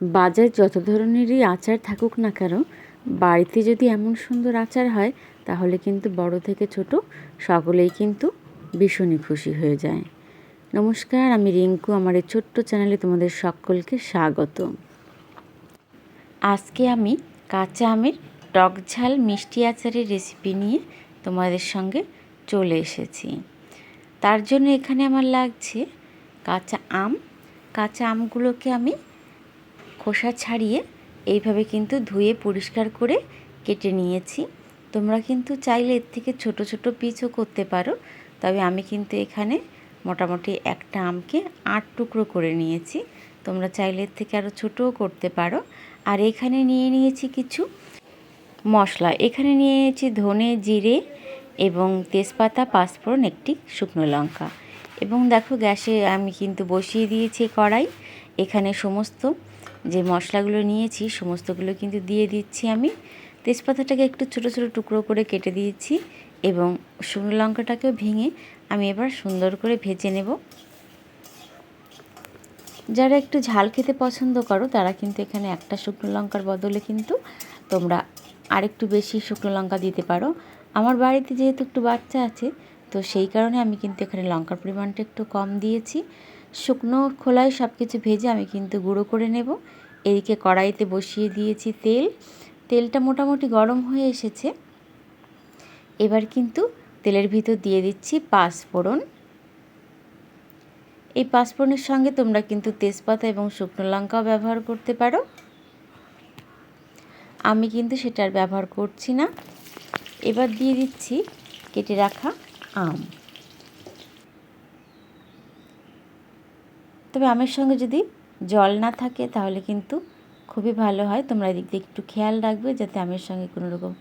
বাজার যত ধরনেরই আচার থাকুক না কেন, বাড়িতে যদি এমন সুন্দর আচার হয়, তাহলে কিন্তু বড় থেকে ছোট সকলেই কিন্তু ভীষণই খুশি হয়ে যায়। নমস্কার, আমি রিঙ্কু, আমার এই ছোট্ট চ্যানেলে তোমাদের সকলকে স্বাগত। আজকে আমি কাঁচা আমের টক ঝাল মিষ্টি আচারের রেসিপি নিয়ে তোমাদের সঙ্গে চলে এসেছি। তার জন্য এখানে আমার লাগছে কাঁচা আম। কাঁচা আমগুলোকে আমি খোসা ছাড়িয়ে এইভাবে কিন্তু ধুয়ে পরিষ্কার করে কেটে নিয়েছি। তোমরা কিন্তু চাইলে এর থেকে ছোট ছোট পিচও করতে পারো। তবে আমি কিন্তু এখানে মোটামুটি একটা আমকে আট টুকরো করে নিয়েছি। তোমরা চাইলে এর থেকে আরও ছোটও করতে পারো। আর এখানে নিয়ে নিয়েছি কিছু মশলা। এখানে নিয়ে নিয়েছি ধনে জিরে এবং তেজপাতা, পাঁচফোড়ন, একটি শুকনো লঙ্কা। এবং দেখো গ্যাসে আমি কিন্তু বসিয়ে দিয়েছি কড়াই। এখানে সমস্ত যে মশলাগুলো নিয়েছি, সমস্তগুলো কিন্তু দিয়ে দিচ্ছি আমি। তেজপাতাটাকে একটু ছোটো ছোটো টুকরো করে কেটে দিয়েছি এবং শুকনো লঙ্কাটাকেও ভেঙে আমি এবার সুন্দর করে ভেজে নেব। যারা একটু ঝাল খেতে পছন্দ করো, তারা কিন্তু এখানে একটা শুকনো লঙ্কার বদলে কিন্তু তোমরা আরেকটু বেশি শুকনো লঙ্কা দিতে পারো। আমার বাড়িতে যেহেতু একটু বাচ্চা আছে, তো সেই কারণে আমি কিন্তু এখানে লঙ্কার পরিমাণটা একটু কম দিয়েছি। শুকনো খোলায় সব কিছু ভেজে আমি কিন্তু গুঁড়ো করে নেব। এদিকে কড়াইতে বসিয়ে দিয়েছি তেল। তেলটা মোটামুটি গরম হয়ে এসেছে। এবার কিন্তু তেলের ভিতর দিয়ে দিচ্ছি পাঁচফোড়ন। এই পাঁচফোড়নের সঙ্গে তোমরা কিন্তু তেজপাতা এবং শুকনো লঙ্কাও ব্যবহার করতে পারো। আমি কিন্তু সেটার ব্যবহার করছি না। এবার দিয়ে দিচ্ছি কেটে রাখা আম। তবে আমের সঙ্গে যদি জল না থাকে, তাহলে কিন্তু খুবই ভালো হয়। তোমরা এদিক দিয়ে একটু খেয়াল রাখবে যাতে আমের সঙ্গে কোনো রকম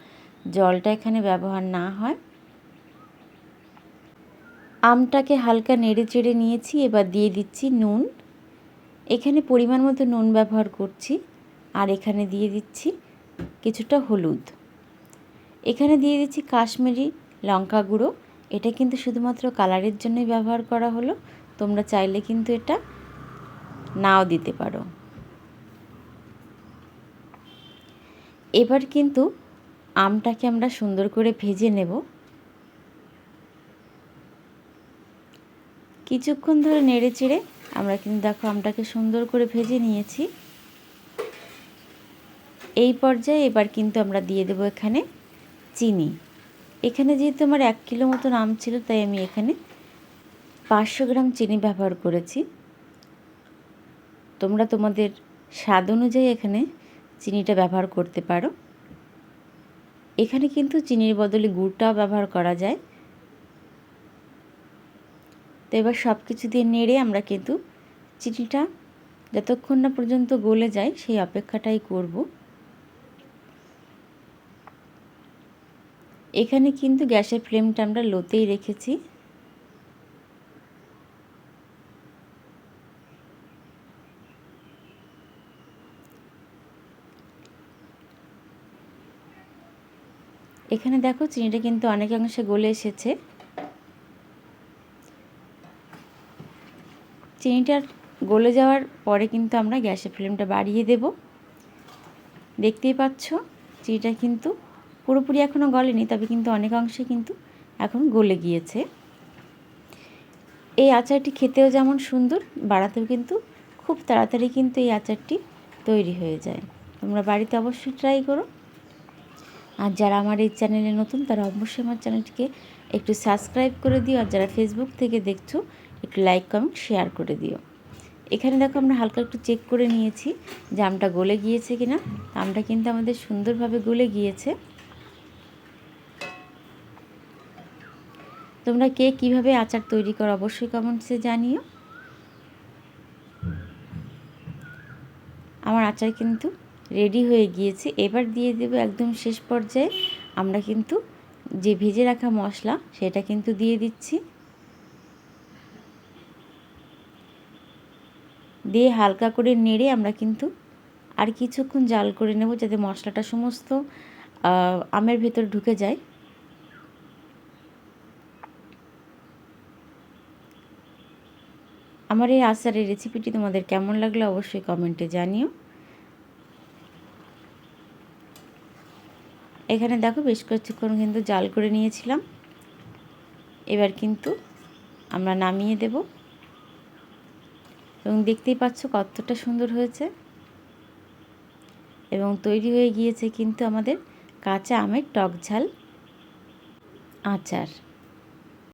জলটা এখানে ব্যবহার না হয়। আমটাকে হালকা নেড়ে চেড়ে নিয়েছি, এবার দিয়ে দিচ্ছি নুন। এখানে পরিমাণ মতো নুন ব্যবহার করছি, আর এখানে দিয়ে দিচ্ছি কিছুটা হলুদ। এখানে দিয়ে দিচ্ছি কাশ্মীরি লঙ্কা গুঁড়ো। এটা কিন্তু শুধুমাত্র কালারের জন্যই ব্যবহার করা হলো। তোমরা চাইলে কিন্তু এটা নাও দিতে পারো। এবার কিন্তু আমটাকে আমরা সুন্দর করে ভেজে নেব। কিছুক্ষণ ধরে নেড়ে চেড়ে আমরা কিন্তু দেখো আমটাকে সুন্দর করে ভেজে নিয়েছি। এই পর্যায়ে এবার কিন্তু আমরা দিয়ে দেবো এখানে চিনি। এখানে যেহেতু আমার এক কিলো মতন আম ছিল, তাই আমি এখানে পাঁচশো গ্রাম চিনি ব্যবহার করেছি। তোমরা তোমাদের স্বাদ অনুযায়ী এখানে চিনিটা ব্যবহার করতে পারো। এখানে কিন্তু চিনির বদলে গুড়টাও ব্যবহার করা যায়। তো এবার সব কিছু দিয়ে নেড়ে আমরা কিন্তু চিনিটা যতক্ষণ না পর্যন্ত গলে যায় সেই অপেক্ষাটাই করব। এখানে কিন্তু গ্যাসের ফ্লেমটা আমরা লোতেই রেখেছি। এখানে দেখো চিনিটা কিন্তু অনেকাংশে গলে এসেছে। চিনিটার গলে যাওয়ার পরে কিন্তু আমরা গ্যাসের ফ্লেমটা বাড়িয়ে দেব। দেখতেই পাচ্ছ, চিনিটা কিন্তু পুরোপুরি এখনও গলেনি, তবে কিন্তু অনেকাংশে কিন্তু এখন গলে গিয়েছে। এই আচারটি খেতেও যেমন সুন্দর, বাড়াতেও কিন্তু খুব তাড়াতাড়ি কিন্তু এই আচারটি তৈরি হয়ে যায়। তোমরা বাড়িতে অবশ্যই ট্রাই করো। আর যারা আমার এই চ্যানেলে নতুন, তারা অবশ্যই আমার চ্যানেলটিকে একটু সাবস্ক্রাইব করে দিও আর যারা ফেসবুক থেকে দেখছ, একটু লাইক কমেন্ট শেয়ার করে দিও। এখানে দেখো আমরা হালকা একটু চেক করে নিয়েছি যে আমটা গলে গিয়েছে কিনা। আমটা কিন্তু আমাদের সুন্দরভাবে গলে গিয়েছে। তোমরা কে কীভাবে আচার তৈরি করো অবশ্যই কমেন্টসে জানিও। আমার আচার কিন্তু রেডি হয়ে গিয়েছে। এবার দিয়ে দেব একদম শেষ পর্যায়ে আমরা কিন্তু যে ভেজে রাখা মশলা সেটা কিন্তু দিয়ে দিচ্ছি। দিয়ে হালকা করে নেড়ে আমরা কিন্তু আর কিছুক্ষণ জাল করে নেব যাতে মশলাটা সমস্ত আমের ভেতর ঢুকে যায়। আমার এই আচারের রেসিপিটি তোমাদের কেমন লাগল অবশ্যই কমেন্টে জানিও। এখানে দেখো বেশ কিছুক্ষণ কিন্তু জাল করে নিয়েছিলাম। এবার কিন্তু আমরা নামিয়ে দেব। এবং দেখতেই পাচ্ছ কতটা সুন্দর হয়েছে। এবং তৈরি হয়ে গিয়েছে কিন্তু আমাদের কাঁচা আমের টক ঝাল আচার।